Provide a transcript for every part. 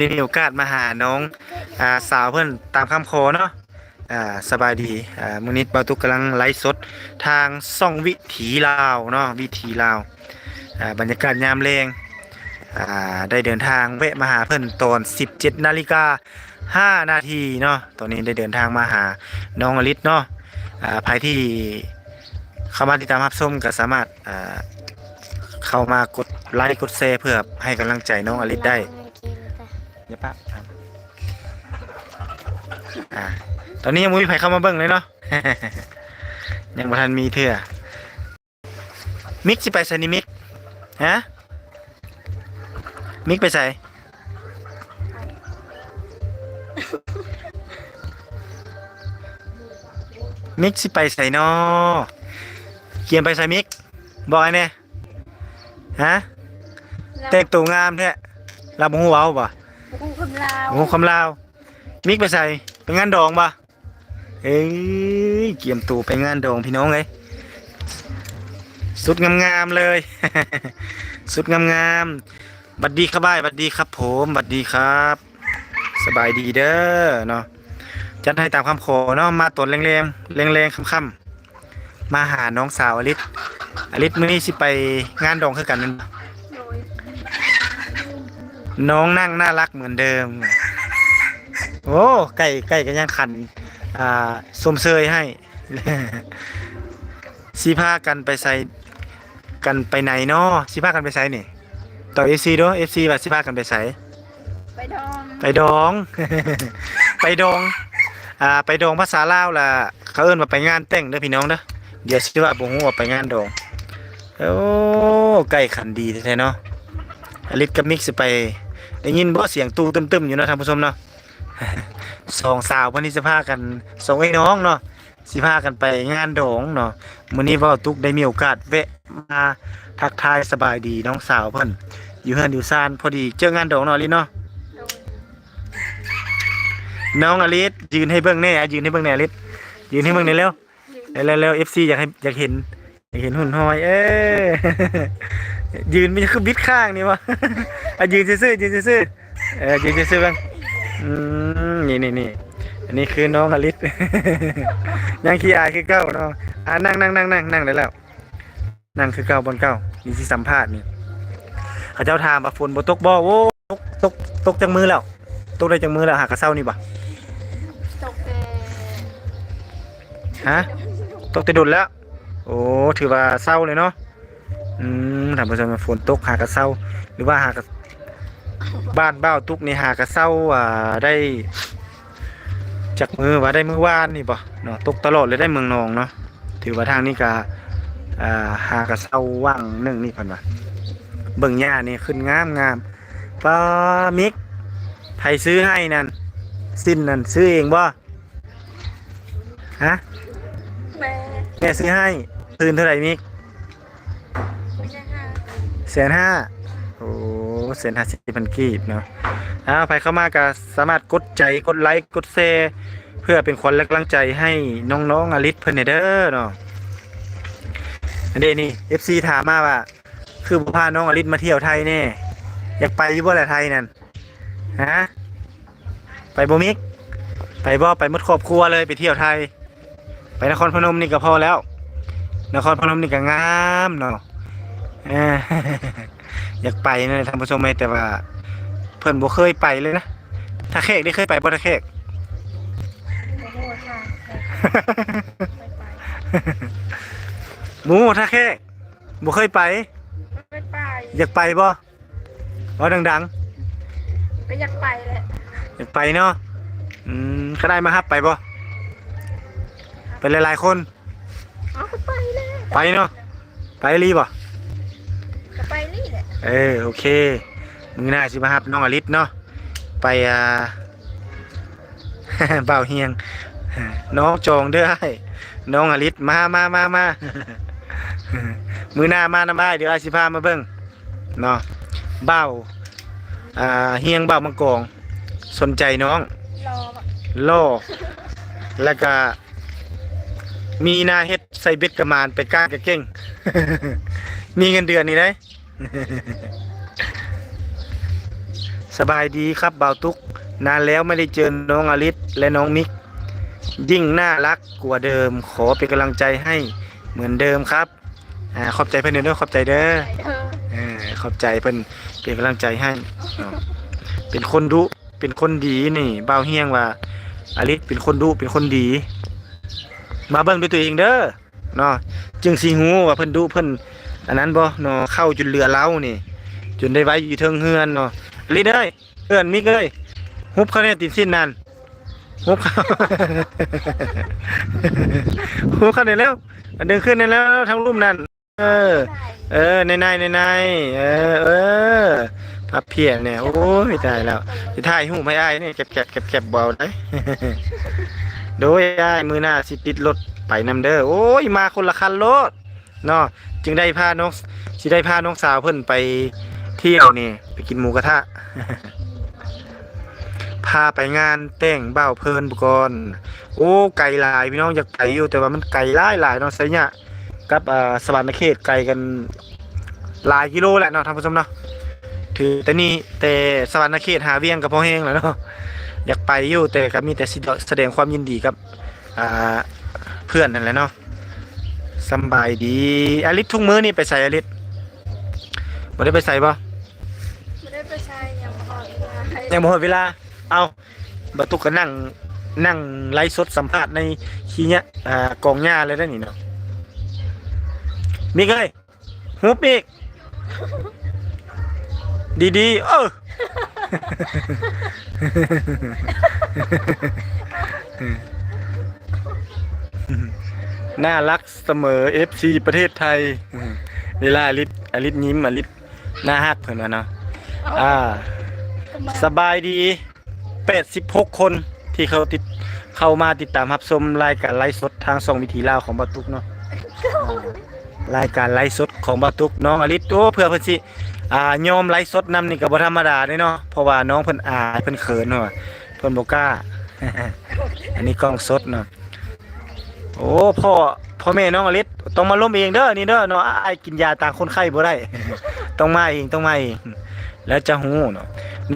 ได้มีโอกาสมาหาน้องอ่าสาวเพิ่อนตามคำขอเนาะอ่าสบายดีอ่ามื้อนี้เบาตุกกำลังไลฟ์สดทางซ่องวิถีลาวเนาะวิถีลาวอ่าบรรยากาศยามแรงอ่าได้เดินทางแวะมาหาเพิ่อนตอน 17นาฬิกา5นาทีเนาะ ตอนนี้ได้เดินทางมาหาน้องอลิศเนาะอ่าภายที่เข้ามาติดตามรับชมก็สามารถอ่าเข้ามากดไลค์กดแชร์เพื่อให้กำลังใจน้องอลิศได้ เดี๋ยวแป๊บครับอ่า ตอนนี้ยังไม่มีใครเข้ามาเบิ่งเลยเนาะ ยังบ่ทันมีเถื่อ มิกสิไปใส่นี่มิก ฮะ มิกไปใส่ มิกสิไปใส่นอเกียมไปใส่มิก บอกไอ้เนี่ยฮะ แต่งตัวงามแท้รับหูเว้าป่ะ บุ้งคำลาวโอ้คำลาว มิกไปใส่ไปงานดองปะเอ้ยเกียมตูไปงานดองพี่น้องเลยสุดงามๆเลย สุดงามๆบัดดีครับบ้ายบัดดีครับ ผมบัดดีครับ สบายดีเด้อเนาะจัดให้ตามคำขอเนาะมาตนแรงๆแรงๆค่ำๆมาหาน้องสาวอลิศอลิศมื้อนี้สิไปงานดองคือกันแมันบ่โดย น้องนั่งน่ารักเหมือนเดิม โอ้ไก่ไก่ก็ยังขัน อ่าสมเซยให้สีผ้ากันไปใส่กันไปไหนเนาะสีผ้ากันไปใส่นี่ต่อเอซีด้วยเอซีว่าสีผ้ากันไปใส่ไปดองไปดอง ไปดองอ่าไปดองภาษาลาวล่ะเขาเอิ้นว่าไปงานแต่งเด้อพี่น้องเด้อเดี๋ยวสิว่าบ่ฮู้ว่าไปงานดองโอ้ไก่ขันดีแท้ๆเนาะอลิศกับมิกสิไป ได้ยินบ่เสียงตูตึมๆอยู่เนาะท่านผู้ชมเนาะสองสาววันนี้สิพากันสองไอ้น้องเนาะสิพากันไปงานดองเนาะมื้อนี้เว้าตุกได้มีโอกาสแวะมาทักทายสบายดีน้องสาวเพิ่นอยู่เฮือนอยู่ซานพอดีเจองานดองเนาะลิเนาะน้องอลิสยืนให้เบิ่งแน่ยืนให้เบิ่งแน่อลิสยืนให้เบิ่งแน่เร็วเร็วเร็วเอฟซีอยากให้อยากเห็นอยากเห็นหุ่นหอย เอ้ ยยืนไม่ใช่คือบิดข้างนี่วะอะยืนซื่อๆยืนซื่อๆเออยืนซื่อๆบ้างอืมนี่นี่นี่อันนี้คือน้องอลิสยังขี้อายคือเก้าเนาะอะนั่งนั่งนั่งนั่งนั่งได้แล้ว นั่งคือเก้าบนเก้านี่ที่สัมภาษณ์นี่เขาเจ้าถามว่าฝนบ่ตกบ่โอ้ตกตกตกจังมือแล้วตกได้จังมือแล้วหากระเซ้านี่บ่ตกแต่ฮะตกแติดุนแล้ว โอ้ถือว่าเศร้าเลยเนาะ อืมถามผู้ชมว่าฝนตกหากระเศร้า หรือว่าหากระบ้านเบ้าตุกนี่หากระเศร้าอ่าได้จากมือว่าได้มือวานนี่ป่ะเนาะตกตลอดเลยได้เมืองนองเนาะถือว่าทางนี้ก็อ่าหากระเศร้าว่างหนึ่งนี่พันว่าเบิ่งหญ้านี่ขึ้นงามงามปลามิกไผซื้อให้นั่นสิ้นนั่นซื้อเองบ่ฮะแม่แม่ซื้อให้คืนเท่าไหร่มิกไม่ใช่ค่ะ แสนห้าโอ้แสนห้าสิบพันกีบเนาะอ้าวใครเข้ามาก็สามารถกดใจกดไลค์กดแชร์เพื่อเป็นคนและกำลังใจให้น้องๆอลิสเพิ่นเด้อเนาะอันนี้นี่ FC ถามมาว่า คือบ่พาน้องอลิสมาเที่ยวไทยแน่อยากไปอยู่บ่ล่ะไทยนั่นฮะไปบ่มิก ไปบ่ไปหมดครอบครัวเลยไปเที่ยวไทย ไปนครพนมนี่ก็พอแล้ว นครพนมนี่ก็งามเนาะ อ้ออยากไปนะท่านผู้ชมไหมแต่ว่า เพิ่นบ่เคยไปเลยนะถ้าแขกได้เคยไปบ่ถ้าแขกโอ้โหค่ะไปไปหมูถ้าแขกบ่เคยไปไม่ไปอยากไปบ่บ่ดังก็อยากไปแหละๆอยากไปเนาะอืมก็ได้มาครับไปบ่ไปหลายๆคนเอาก็ไปเลยไปเนาะไปรีบ่ ก็ไปนี่แหละเออโอเคมือหน้าสิมาครับน้องอลิศเนาะไปอ่า เบาวเฮียง น้องจองเด้อให้น้องอลิศมามามามา มือหน้ามานำอ้ายเดี๋ยวอาสิพามาเบิ่งเนาะเบ้าวอ่าเฮียงเบ้าวมังกรสนใจน้อง รอแบบล่อแล้วก็มีหนาเฮ็ดใส่เบ็ดกระมานไปก้างกระเก่ง มีเงินเดือนนี่ได้ สบายดีครับบ่าวตุก นานแล้วไม่ได้เจอน้องอลิศและน้องมิก ยิ่งน่ารักกว่าเดิม ขอเป็นกำลังใจให้เหมือนเดิมครับอ่าขอบใจเพื่อนเด้อขอบใจเด้อไปเด้อเออขอบใจเพิ่นเป็นกำลังใจให้เนาะเป็นคนดุเป็นคนดีนี่บ่าวเฮียงว่าอลิศเป็นคนดุเป็นคนดี มาเบิ่งด้วยตัวเองเด้อเนาะจึงสิฮู้ว่าเพิ่นดุเพิ่น อันนั้นบ่เนาะเข้าจนเหลือเล้านี่ จนได้ไว้อยู่เทิงเฮือนเนาะอลิเอ้ยเอื้อนมิกเอ้ยฮุบเขาเนี่ยติดสิ้นนั่นฮุบเขาฮุบเขาเนี่ยแล้วมันดึงขึ้นได้แล้วทั้งรุ่มนั่นเออ เออในในในในเออเออพับเพียนเนี่ยโอ้ยตายแล้วจะถ่ายหูไม่ไอ้ายนี่ยเก็บเก็บเก็บเก็บเบาได้โดยอ้ายมือหน้าสิติดรถไปนำเด้อโอ้ยมาคนละคันรถเนาะ จึงได้พาน้องสิได้พาน้องสาวเพิ่นไปเที่ยวนี่ไปกินหมูกระทะ พาไปงานแต่งเบ้าเพลินบุกรโอ้ไกลหลายพี่น้องอยากไปอยู่แต่ว่ามันไกลหลายหลายเนาะไสเนี่ยกับอ่าสวรรณเขตไกลกันหลายกิโลแหละเนาะท่านผู้ชมเนาะถือแต่นี่แต่สวรรณเขตหาเวียงกับพ่อแห้งแล้วเนาะอยากไปอยู่แต่ก็มีแต่แสดงความยินดีกับอ่าเพื่อนนั่นแหละเนาะ สำบายดีอลิศทุกมื้อนี่ไปใส่อลิศบ่ได้ไปใส่บ่ไม่ได้ไปใช้ยังพอดไปยังบ่หมดเวลา เอาบัตุกก็นั่งนั่งไลฟ์สดสัมภาษณ์ในขี้เนี้ยอ่ากองหญ้าเลยได้อนี่เนาะมีเอ้ยฮุบอีก ดีๆ เออ น่ารักเสมอ FC ประเทศไทยเวลาอลิศอลิศยิ้มอลิศหน้าฮักเพิ่นว่าเนาะอ่า สบายดี 86 คนที่เขาติดเข้ามาติดตามรับชมรายการไลฟ์สดทางช่องวิถีลาวของบาตุกเนาะอ่ารายการไลฟ์สดของบาตุกน้องอลิศโอ้เพื่อเพิ่นสิอ่ายอมไลฟ์สดนำนี่ก็บ่ธรรมดาเด้เนาะเพราะว่าน้องเพิ่นอายเพิ่นเขินเนาะเพิ่นบ่กล้าอันนี้กล้องสดเนาะ โอ้พ่อพ่อแม่น้องอลิศต้องมาล้มเองเด้อนี่เด้อเนาะอ้กินยาตามคนไข้บ่ได้ ต้องมาเองต้องมาเองแล้วจะฮู้เนาะ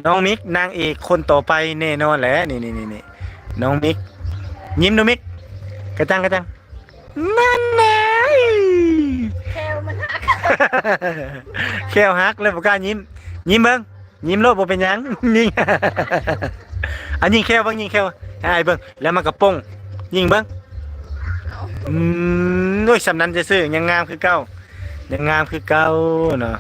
น้องมิกนางเอกคนต่อไปแน่นอนแหละนี่นี่นี่นี่น้องมิก ยิ้มดูมิกกระจังกระจังนั่นไงแควมันหักแควฮักเลยบอกกายิ้ม ยิ้มเบิ้งยิ้มโลดบ่เป็นยังยิงอันยิงแควบิ้งยิงแควให้อ้เบิ้งแล้วมันกระป้งยิงเบิ้ง อืมโอ้ยสำนันจะซื้อยังงามคือเก่ายังงามคือเก่าเนาะ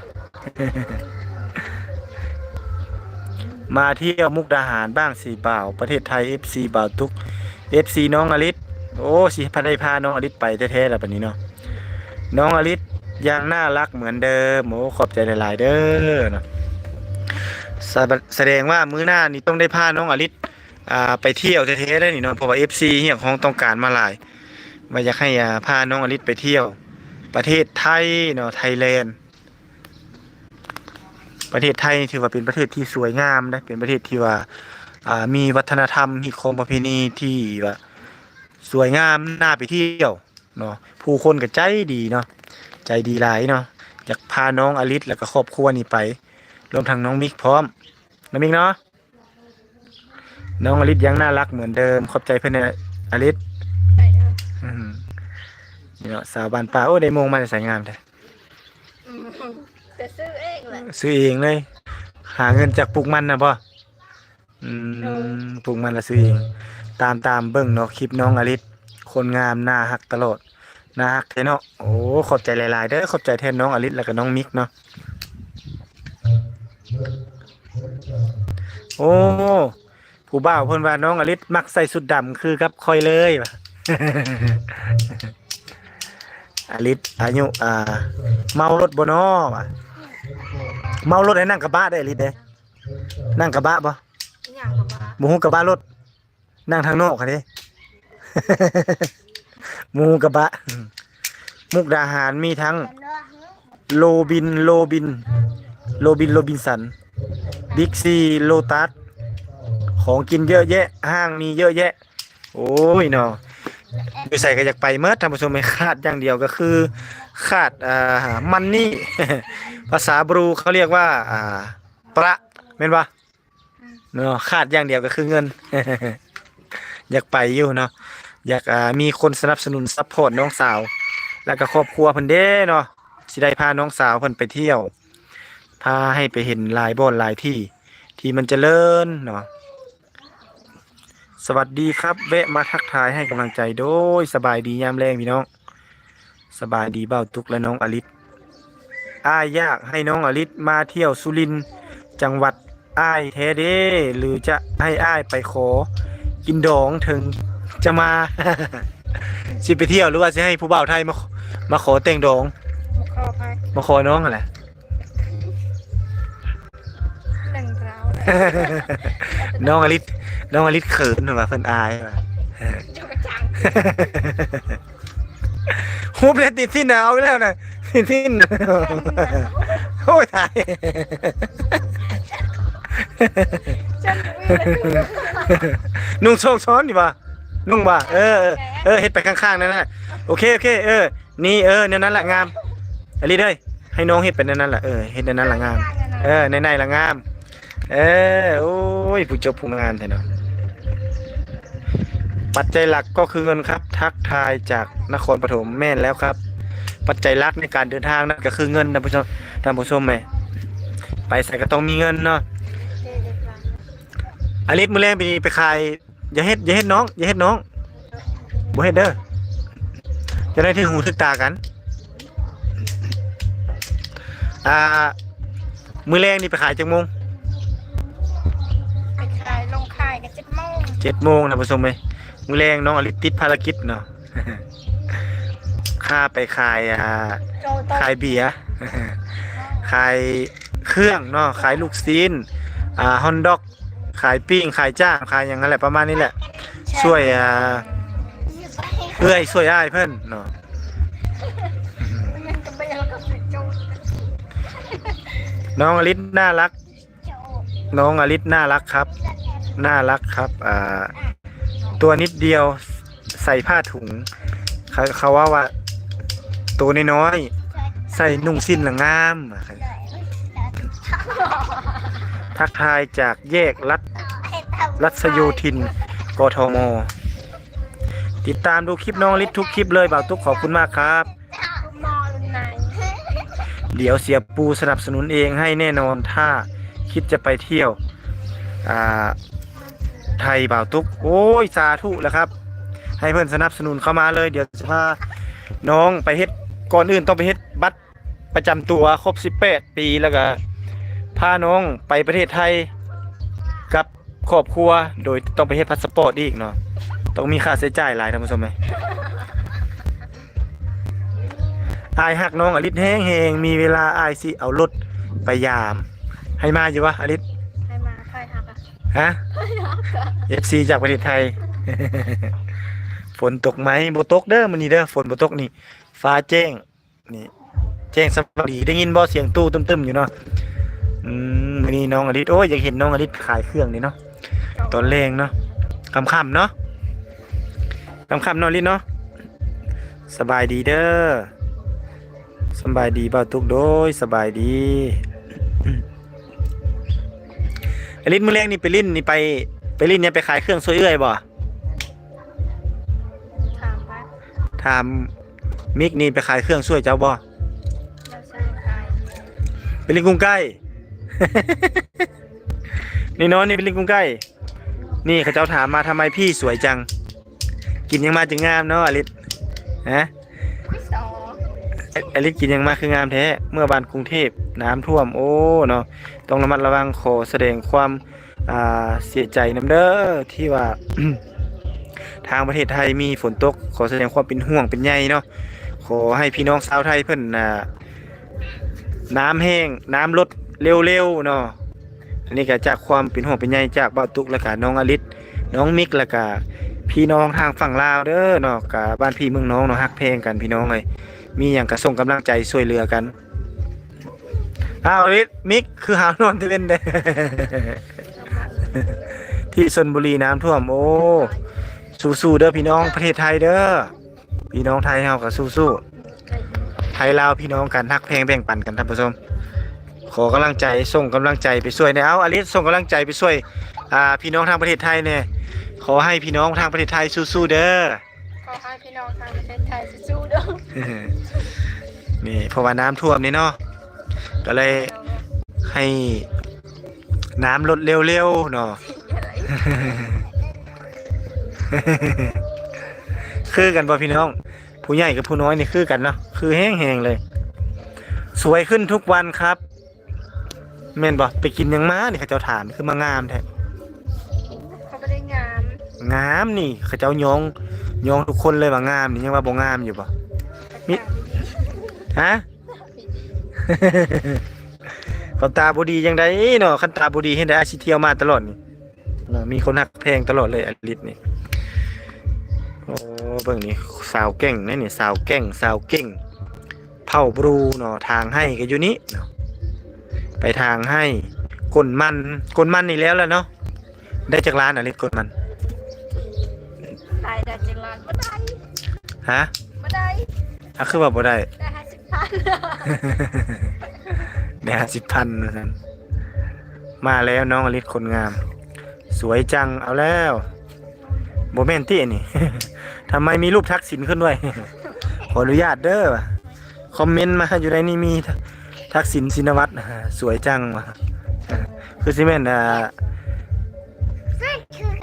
มาเที่ยวมุกดาหารบ้างสีบ่าว ประเทศไทย FC บ่าวทุก FC น้องอลิศโอ้สิพาได้พาน้องอลิศไปแท้ๆแล้วแบัดนี้เนาะ น้องอลิศยังน่ารักเหมือนเดิมโอ้ขอบใจหลายๆเด้อเนาะแสดงว่ามื้อหน้านี่ต้องได้พาน้องอลิศอ่าไปเที่ยวแท้ๆได้นี่เนาะเพราะว่า FC เฮียของต้องการมาหลาย ว่าอยากให้พาน้องอลิศไปเที่ยว ประเทศไทยเนาะไทยแลนด์ ประเทศไทยถือว่าเป็นประเทศที่สวยงามนะเป็นประเทศที่ว่าามีวัฒนธรรมมีคมประเพณีที่ว่าสวยงามน่าไปเที่ยวเนาะผู้คนก็ใจดีเนาะใจดีหลายเนาะอยากพาน้องอลิศแล้วก็ครอบครัวนี่ไป รวมทั้งน้องมิกพร้อมน้องมิกเนาะน้องอลิศยังน่ารักเหมือนเดิมขอบใจเพื่อนนะอลิศ นี่เนาะสาวบานป่าโอ้ได้โมงมาจะใส่งามแต่อืมแต่ซื้อเองแหละซื้อเองเลย หาเงินจากปลูกมันนะพ่ออืเอมปลูกมันแล้วซื้อเอง ตามตามเบิ่งเนาะคลิปน้องอลิศคนงามหน้าหักตลอดหน้าหักแท้เนาะโอ้ขอบใจหลายๆเด้อขอบใจแทนน้องอลิศแล้วก็น้องมิกเนาะโอ้ผู้บ่าวเพิ่นว่าน้องอลิศมักใส่สุดดำคือกับคอยเลยว่ะ อลิศอายุอ่าเมารถบ่น้อว่ะเมารถให้นั่งกระบะได้ลิเด้นั่งกระบะบ่อย่างกับว่าหมูกระบะรถ นั่งทางนอกค่ะเด้ หมูกระบะ มุกดาหารมีทั้ง โลบินโลบิน โลบินโลบินสัน บิ๊กซีโลตัส ของกินเยอะแยะ ห้างมีเยอะแยะ โอ้ยเนาะ อยู่ใส่ก็อยากไปเมื่อท่านผู้ชมไม่ขาดอย่างเดียวก็คือขาดอ่ามันนี่ ภาษาบรูเขาเรียกว่าอ่าประแม่นปะเนาะขาดอย่างเดียวก็คือเงิน อยากไปอยู่เนาะอยากอ่ามีคนสนับสนุนซัพพอร์ตน้องสาว แล้วก็ครอบครัวเพิ่นเด้เนาะสิได้พาน้องสาวเพิ่นไปเที่ยว พาให้ไปเห็นหลายบ่อนหลายที่ ที่มันเจริญเนาะ สวัสดีครับแวะมาทักทายให้กำลังใจโดยสบายดียามแรงพี่น้อง สบายดีเบ้าตุกและน้องอลิศอ้ายอยากให้น้องอลิศมาเที่ยวสุรินทร์จังหวัดอ้ายแท้เด้หรือจะให้อ้ายไปขอ กินดองถึงจะมา สิไปเที่ยวหรือว่าจะให้ผู้บ่าวไทยมาขอมาขอแต่งดอง มาขอไปมาขอน้องอะไร น้องอลิศน้องอลิศเขินหรือว่าเพิ่นอายว่ะจุกกระจังฮูบเลยติดที่หนาวไปแล้วนะติดที่หนาวโอ้ยตายนุ่งโชคช้อนดีป่ะนุ่งป่ะเออเออเฮ็ดไปข้างๆนั่นแหละโอเคโอเคเออ นี่เออเนี่ยนั้นแหละงามอลิศเอ้ยให้น้องเฮ็ดเป็นนั่นแหละเออเฮ็ดในนั้นแหละงาม เออในในละงาม เออโอ้ยผู้จบผู้งานแท้เนาะปัจจัยหลักก็คือเงินครับ ทักทายจากนครปฐมแม่นแล้วครับ ปัจจัยหลักในการเดินทางนั่นก็คือเงินท่านผู้ชมท่านผู้ชมไหมไปใส่ก็ต้องมีเงินเนาะอลิศมือแรงไปไปขายอย่าเฮ็ดอย่าเฮ็ดน้องอย่าเฮ็ดน้องบ่เฮ็ดเด้อจะได้ถึงหูถึงตากัน อ่า มือแรงนี่ไปขายจังมง เจ็ดโมงนะผู้ชมไหมมือแรงน้องอลิติดภารกิจเนาะค่าไปขายอ่าขายเบียร์ขายเครื่องเนาะขายลูกซีนอ่าฮอนด็อก ขายปิ้งขายจ้างขายอย่างนั้นแหละประมาณนี้แหละ ช่วยอ่าเอื้อยช่วยอ้ายเพิ่อนเนาะน้องอลิศน่ารัก น้องอลิศน่ารักครับ น่ารักครับอ่าตัวนิดเดียวใส่ผ้าถุงเขาเขาว่าว่า ตัวน้อยๆใส่นุ่งสิ้นละงามทักทายจากแยกรัฐรัศโยธินกทม ติดตามดูคลิปน้องลิศทุกคลิปเลยบ่าวตุ๊กขอบคุณมากครับ เดี๋ยวเสียปูสนับสนุนเองให้แน่นอนถ้าคิดจะไปเที่ยวอ่า ไทยบ่าวตุ๊กโอ้ยสาธุแล้วครับ ให้เพื่อนสนับสนุนเข้ามาเลย เดี๋ยวจะพาน้องไปเฮ็ดก่อนอื่นต้องไปเฮ็ดบัตรประจำตัวครบ 18 ปีแล้วก็พาน้องไปประเทศไทยกับครอบครัวโดยต้องไปเฮ็ดพาสปอร์ตอีกเนาะต้องมีค่าใช้จ่ายหลายท่านผู้ชมไหมอายหักน้องอลิศแห้งแหงมีเวลาอายสิเอารถไปยาม ให้มาอยู่วะอลิศให้มาใครหั กอะฮะ FC จากประเทศไทย ฝนตกไหมบ่ตกเด้อมื้อนี้เด้อฝนบ่ตกนี่ ฟ้าแจ้งนี่แจ้งสวัสดีได้ยินบ่เสียงตู้ตึมๆอยู่เนาะอืมมื้อนี้น้องอลิศโอ้ยอยากเห็นน้องอลิศขายเครื่องนี่เนาะตอนแรงเนาะค่ำๆเนาะค่ำๆเนาะอลิศเนาะสบายดีเด้อสบายดีบ่าวตุกโดยสบายดี อลิศมื้อแรงนี่ไปลิ้นนี่ไปไปลิ้นเนี่ยไปขายเครื่องซวยเอื้อยบ่ถามว่าถามมิกนี่ไปขายเครื่องช่วยเจ้าบ่เราใช่ใครไปลิงกรุงใกล้นี่น้องนี่เป็นลิงกรุงใกล้นี่เขาเจ้าถามมาทำไมพี่สวยจัง กินยังมาจึงงามเนาะอลิศฮะสองออลิศกินยังมาคืองามแท้ เมื่อบานกรุงเทพน้ำท่วม โอ้เนาะ ต้องระมัดระวังขอแสดงความเสียใจน้ำเด้อที่ว่าทางประเทศไทยมีฝนตก ขอแสดงความเป็นห่วงเป็นใยเนาะขอให้พี่น้องชาวไทยเพิ่นอ่าน้ำแห้งน้ำลดเร็วๆเนาะอันนี้ก็จากความเป็นห่วงเป็นใยจากบ่าตุกและก็น้องอลิศน้องมิกและก็พี่น้องทางฝั่งลาวเด้อเนาะกับบ้านพี่เมืองน้องเนาะฮักเพลงกันพี่น้องเลยมีอย่างกระส่งกำลังใจช่วยเหลือกัน อ้าวอลิศมิกคือหาวนอนที่เล่นเด้ ที่ชนบุรีน้ำท่วม โอ้ สู้ๆเด้อพี่น้องประเทศไทยเด้อ พี่น้องไทยเฮาก็สู้ๆไทยลาวพี่น้องกันทักเพลงแบ่งปันกันท่านผู้ชม ขอกำลังใจส่งกำลังใจไปช่วยในเอาอลิสส่งกำลังใจไปช่วย อ่า พี่น้องทางประเทศไทยเนี่ย ขอให้พี่น้องทางประเทศไทยสู้ๆเด้อ ขอให้พี่น้องทางประเทศไทยสู้ๆเด้อ นี่เพราะว่าน้ำท่วมนี่เนาะ ก็เลยให้น้ำลดเร็วๆเนาะคือกันป่ะพี่น้อง ผู้ใหญ่กับผู้น้อยนี่คือกันเนาะคือแห้งๆเลย สวยขึ้นทุกวันครับแม่นบ่ไปกินหยังมานี่เขาเจ้าถามคือมางามแท้เขาไม่ได้งาม งามนี่เขาเจ้ายองยองทุกคนเลยว่างามนี่ยังว่าบ่งามอยู่บ่มิฮะ เขาตาบดียังไดเนาะคันตาบดีเห็นได้อาชีเที่ยวมาตลอดนี่เนาะมีคนหักแพงตลอดเลยอลิศนี่โอ้เบิ่งนี่สาวเก่งนะนี่สาวเก่งสาวเก่งเผาบรูเนาะทางให้ก็อยู่นี่เนาะไปทางให้กลมันกลมันนี่แล้วแหละเนาะได้จากร้านอลิศกลมันตายได้จังหวัดบ่ได้ฮะบ่ได้อะคือว่าบ่ได้ได้ห้าสิบพัน ได้ห้าสิบพันนะท่านมาแล้วน้องอลิศคนงาม สวยจังเอาแล้วโบแมนตี้นี่ ทำไมมีรูปทักษิณขึ้นด้วย ขออนุญาตเด้อว่ะคอมเมนต์มาอยู่ในนี้มีทักษิณชินวัตรสวยจังว่ะคือซิเมนอ่า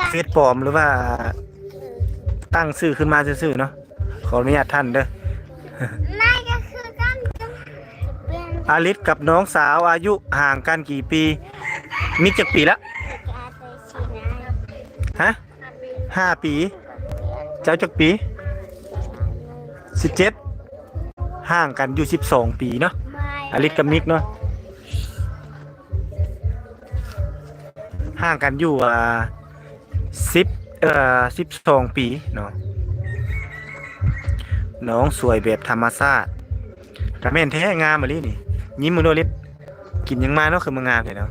เฟซปลอมหรือว่า ตั้งชื่อขึ้นมาซื่อๆเนาะขออนุญาตท่านเด้อไม่ก็คือกันเป็น อาลิศกับน้องสาวอายุห่างกันกี่ปีมิกจักปีละการไปชีนะฮะห้าปี เจ้าจักปีสิบเจ็ดห่างกันอยู่สิบสองปีเนาะไม่อาลิศกับมิกเนาะห่างกันอยู่อ่าสิบเอ่อสิบสองปีเนาะน้องสวยแบบธรรมชาติกระแม่นแท้งามมาลินี่ ยิ้มมือโนลิศกินหยังมาเนาะคือมางามเลยเนาะ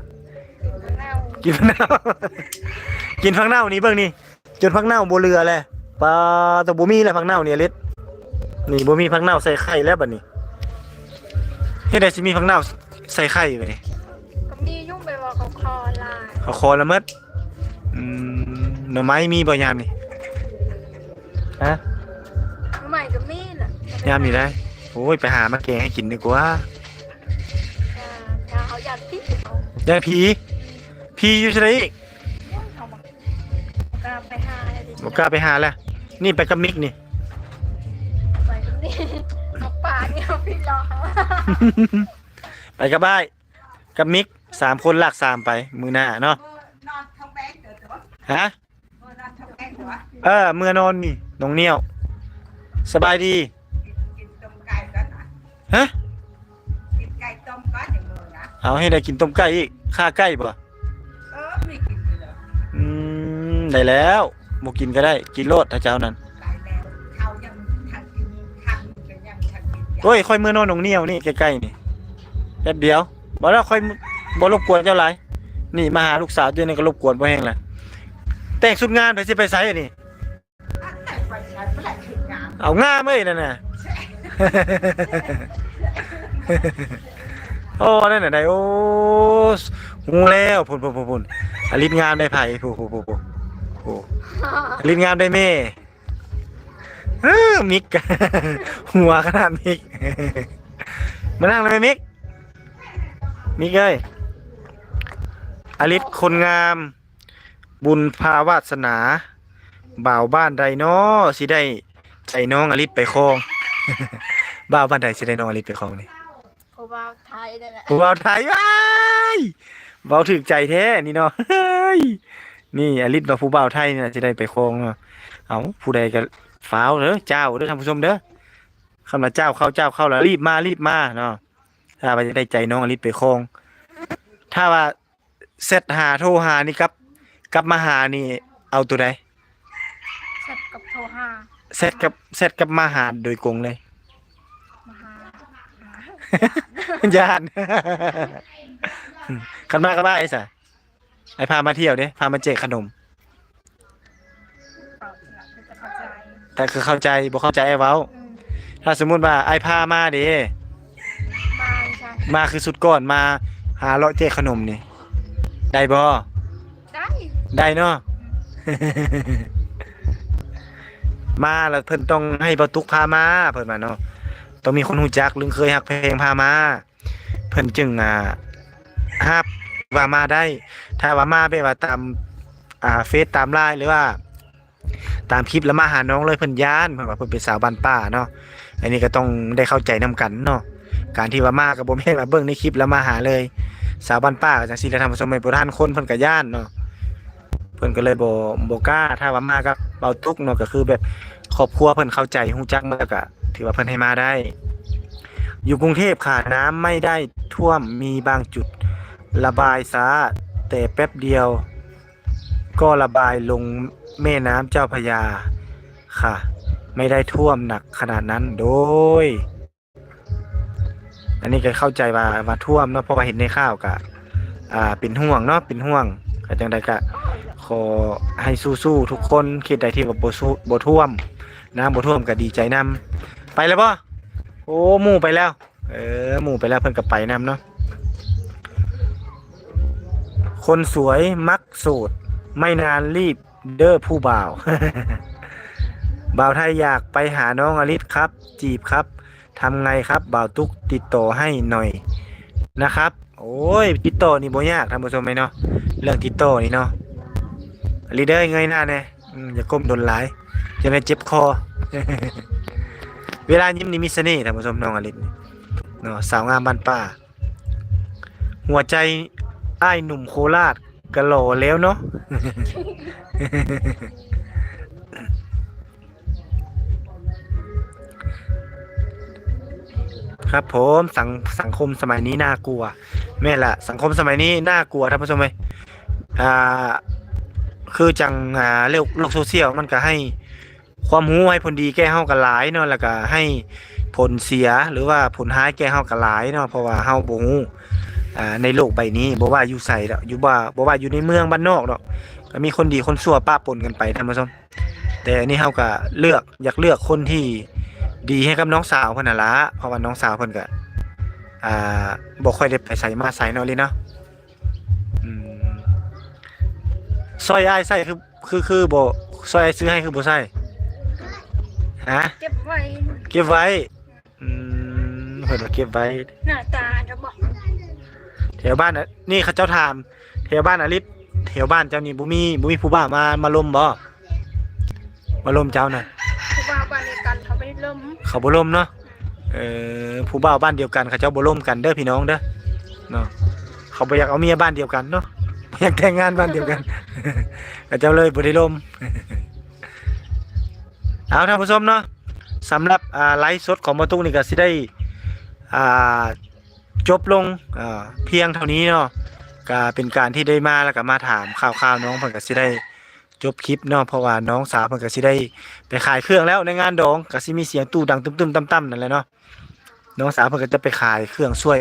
เน่ากินผักเน่ากินผักเน่านี่เบิ่งนี่จนผักเน่าบ่เหลือเลยปลาแตะบ่มีแล้วผักเน่าเนี่ยเล็ดนี่บ่มีผักเน่าใส่ไข่แล้วบัดนี้เฮ็ดได้สิมีผักเน่าใส่ไข่บัดนี้ก็มียุ่งไปว่าเขาคอลายเขาคอละเมิดอืมหน่อไม้มีบ่ยามนี่ฮะใหม่ก็มีน่ะยามนี่ได้โอ้ยไปหามาแกงให้กินดีกว่าอ่า ยายผีผีอยู่ไสอีกเอามากล้าไปหาเลยดิบ่กล้าไปหาแล้วนี่ไปกับมิกนี่ ไปตรงนี้เอาป่าเนี่ยเอาพี่รอเขาไปกับบ้ายกับมิกสามคนลากสามไปมือหน้าเนาะนอนท้องแบงเดี๋ยวเดี๋ยวฮะเออนอนท้องแบงเดี๋ยวเออเมื่อนอนนี่น้องเนี่ยว สบายดีกินต้มไก่ก่อนนะฮะกินไก่ต้มก่อนอย่างเลยนะเอาให้ได้กินต้มไก่อีก ข้าไก่บ่เออมีกินอยู่เลยอืมได้แล้วบ่กินก็ได้ กินโลดถ้าเจ้านั้นตายแล้วเขายังทันกินทันกันยังทันกินโอ้ยค่อยมื้อนอนน้องเนี่ยวนี่ใกล้ๆนี่แป๊บเดียวบ่แล้วค่อยบ่รบกวนเจ้าหลายนี่มาหาลูกสาวเดี๋ยวนี้ก็รบกวนบ่แห้งละแต่งสุดงานไปสิไปไสอันนี่แต่ไปใช้เมื่อไหร่ถึงงานเอางามเอ้ยนั่นน่ะ โอ้นั่นได้โอ้หูแล้วพุ่นพุ่นพุ่นพุ่นอลิศงามได้ไผ่ผู้ผู้ผู้ผู้ผู้อลิศงามได้แม่เออมิก หัวขนาดมิก มานั่งเลยมิก มิกเอ้ยอลิศคนงาม บุญภาวาสนา บ่าวบ้านใดน้อสิได้ใจน้องอลิศไปครอง บ่าวบ้านใดสิได้น้องอลิศไปครองนี่ เขาว่าไทยนั่นแหละผู้บ่าวไทยว้ายเบาถึกใจแท้นี่เนาะเฮ้ยนี่อลิศว่าผู้บ่าวไทยนี่น่ะสิได้ไปครองเนาะเอาผู้ใดก็ฟ้าวเด้อเจ้าเด้อท่านผู้ชมเด้อคำว่าเจ้าเข้าเจ้าเข้าแล้วรีบมารีบมาเนาะถ้าว่าจะได้ใจน้องอลิศไปครอง ถ้าว่าเซตหาโทรหานี่ครับกลับมาหานี่เอาตัวใดเสร็จกับโทรหาเซตกับเซตกับมาหาโดยกงเลยมาหา ญาติขันมากก็ได้ไอ้สะไอ้พามาเที่ยวเด้พามาเจกขนมเปล่าเพื่อจะเข้าใจแต่คือเข้าใจบ่เข้าใจไอ้เว้าอืมถ้าสมมุติว่าไอ้พามาเด้มาใช่มาคือสุดก่อนมาหาเลาะเจกขนมนี่ ได้บ่ได้ได้เนาะมาแล้วเพิ่นต้องให้บรตุกพามาเพิ่นมาเนาะ ต้องมีคนหูจักหรือเคยหักเพลงพามา เพิ่นจึงอ่าฮับว่ามาได้ ถ้าว่ามาไปว่าตามอ่าเฟซตามไลน์หรือว่า ตามคลิปแล้วมาหาน้องเลยเพิ่นย้านเพิ่นว่าเพิ่นเป็นสาวบ้านป้าเนาะอันนี้ก็ต้องได้เข้าใจนํกันเนาะการที่ว่ามาก็บ่แม่นว่าเบิ่งในคลิปแล้วมาหาเลย สาวบ้านป้าก็จังซี่แหละทำสมัยโบราณคนเพิ่นก็ย้านเนาะเพิ่นก็เลยบ่บ่กล้าถ้าว่ามากับเบาทุกเนาะก็คือแบบครอบครัวเพิ่นเข้าใจฮู้จักมาก็ ถือว่าเพิ่นให้มาได้ อยู่กรุงเทพค่ะน้ำไม่ได้ท่วมมีบางจุดระบายช้า แต่แป๊บเดียว ก็ระบายลงแม่น้ำเจ้าพระยาค่ะ ไม่ได้ท่วมหนักขนาดนั้นโดย อันนี้ก็เข้าใจว่าว่าท่วมเนาะเพราะว่าเห็นในข่าวกะอ่าเป็นห่วงเนาะเป็นห่วงก็จังใดก็ขอให้สู้ๆทุกคนคิดใดที่ว่าบ่สู้บ่ท่วมน้ำบ่ท่วมก็ดีใจนํ ไปแล้วบ่โอ้หมู่ไปแล้ว เออหมู่ไปแล้วเพิ่นก็ไปนํเนาะคนสวยมักโสดไม่นานรีบเด้อผู้บ่าว บ่าวไทยอยากไปหาน้องอลิศครับ จีบครับทำไงครับบ่าวตุกติดต่อให้หน่อยนะครับ โอ้ยติดต่อนี่บ่ยากท่านผู้ชมไหมเนาะเรื่องติดต่อนี่เนาะลีเดอร์เงยหน้าแน่อืมอย่าก้มโดนหลายจะได้เจ็บคอ เวลายิ้มนี่มีเสน่ห์ท่านผู้ชมน้องอลิศนี่เนาะสาวงามบ้านป่า หัวใจอ้ายหนุ่มโคราชกะโหลแล้วเนาะครับผมสังสังคมสมัยนี้น่ากลัวแม่ละสังคมสมัยนี้น่ากลัวท่านผู้ชมไหมอ่าคือจังอ่าโลกโลกโซเชียลมันก็ให้ ความรู้ให้ผลดีแก่เฮากันหลายเนาะแล้วก็ให้ผลเสียหรือว่าผลร้ายแก่เฮากันหลายเนาะเพราะว่าเฮาบ่ฮู้อ่าในโลกใบนี้บ่ว่าอยู่ไสดอกอยู่ว่าบ่ว่าอยู่ในเมืองบ้านนอกดอกก็มีคนดีคนชั่วป้าปนกันไปท่านผู้ชมแต่อันนี้เฮาก็เลือกอยากเลือกคนที่ดีให้กับน้องสาวเพิ่นน่ะละเพราะว่าน้องสาวเพิ่นก็อ่าบ่ค่อยได้ไปใส่มาใส่เนาะเลยเนาะอืมซอยอ้ายใส่คือคือคือบ่ซอยอ้ายซื้อให้คือบ่ใส่ ฮะเก็บไว้เก็บไว้อืมเพิ่นว่าเก็บไว้หน้าตาจะบอกแถวบ้านน่ะนี่เขาเจ้าถามแถวบ้านอลิศแถวบ้านเจ้านี่บ่มีบ่มีผู้บ่าวมามาลมบ่มาลมเจ้าน่ะผู้บ่าวบ้านเดียวกันเขาไม่ได้ล้มเขาบ่ล่มเนาะเออผู้บ่าวบ้านเดียวกันเขาเจ้าบ่ล่มกันเด้อพี่น้องเด้อเนาะเขาบ่อยากเอาเมียบ้านเดียวกันเนาะบ่อยากแต่งงานบ้านเดียวกัน เขาเจ้าเลยบ่ได้ล่ม เอาท่านผู้ชมเนาะสำหรับไลฟ์สดของบ่ตุ้งนี่ก็สิได้จบลงเพียงเท่านี้เนาะก็เป็นการที่ได้มาแล้วก็มาถามข่าวๆน้องเพิ่นก็สิได้จบคลิปเนาะเพราะว่าน้องสาวเพิ่นก็สิได้ไปขายเครื่องแล้วในงานดองก็สิมีเสียงตู้ดังตึมๆต่ำๆนั่นแหละเนาะน้องสาวเพิ่นก็จะไปขายเครื่องช่วย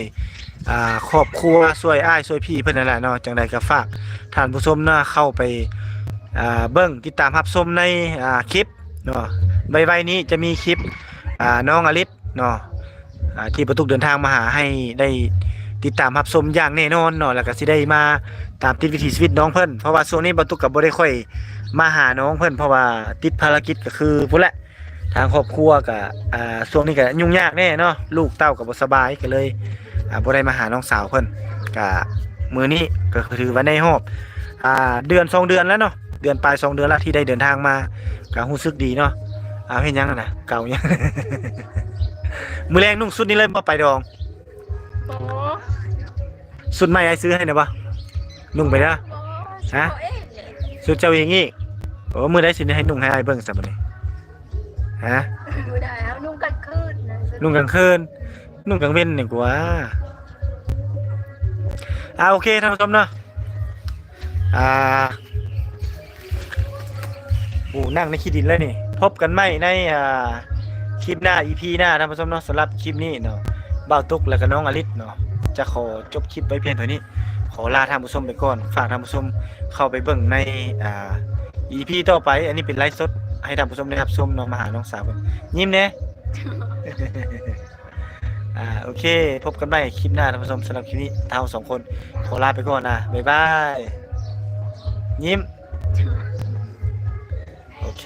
ครอบครัวช่วยอ้ายช่วยพี่เพิ่นนั่นแหละเนาะจังใดก็ฝากท่านผู้ชมเนาะเข้าไปเบิ่งติดตามรับชมในคลิป เนาะใบนี้จะมีคลิปอ่าน้องอลิศเนาะอ่าที่ประตุกเดินทางมาหาให้ได้ติดตามรับชมอย่างแน่นอนเนาะแล้วก็สิได้มาตามติดวิถีชีวิตน้องเพิ่นเพราะว่าช่วงนี้ประตุกก็บ่ได้ค่อยมาหาน้องเพิ่นเพราะว่าติดภารกิจก็คือพุ่นแหละทางครอบครัวก็อ่าช่วงนี้ก็ยุ่งยากแน่เนาะลูกเต้าก็บ่สบายก็เลยอ่าบ่ได้มาหาน้องสาวเพิ่นก็มื้อนี้ก็ถือว่าในรอบอ่าเดือนสองเดือนแล้วเนาะ เดือนปลายสองเดือนแล้วที่ได้เดินทางมาก็รู้สึกดีเนาะอ่าเฮ็ดหยังอะนะเก่ายังมื้อแรงนุ่งสุดนี้เลยบ่ไปดองโอ้สุดใหม่ไอ้ซื้อให้นะบ่นุ่งไปเด้อโอ้ฮะเอ๊ะเลยสุดเจ้าเองอีกโอ้มื้อใดสิได้ให้นุ่งให้อ้ายเบิ่งซะบัดนี้ฮะดูได้แล้วนุ่งกันคืนนะนุ่งกลางคืนนุ่งกลางเว้นนี่กว่าอ่าโอเคท่านผู้ชมเนาะอ่า โอ้นั่งในขี้ดินเลยนี่ พบกันใหม่ในอ่าคลิปหน้า EP หน้าท่านผู้ชมเนาะสำหรับคลิปนี้เนาะบ่าวตุกแล้วก็น้องอลิศเนาะจะขอจบคลิปไว้เพียงเท่านี้ ขอลาท่านผู้ชมไปก่อน ฝากท่านผู้ชมเข้าไปเบิ่งในอ่า EP ต่อไป อันนี้เป็นไลฟ์สดให้ท่านผู้ชมได้รับชมเนาะมาหาน้องสาวเบิ่งยิ้มแน่ อ่าโอเค พบกันใหม่คลิปหน้าท่านผู้ชมสำหรับคลิปนี้เท่าสองคน ขอลาไปก่อนนะบ๊ายบาย ยิ้ม อเค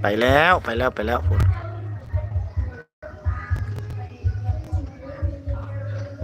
ไปแล้วไปแล้วไปแล้วผม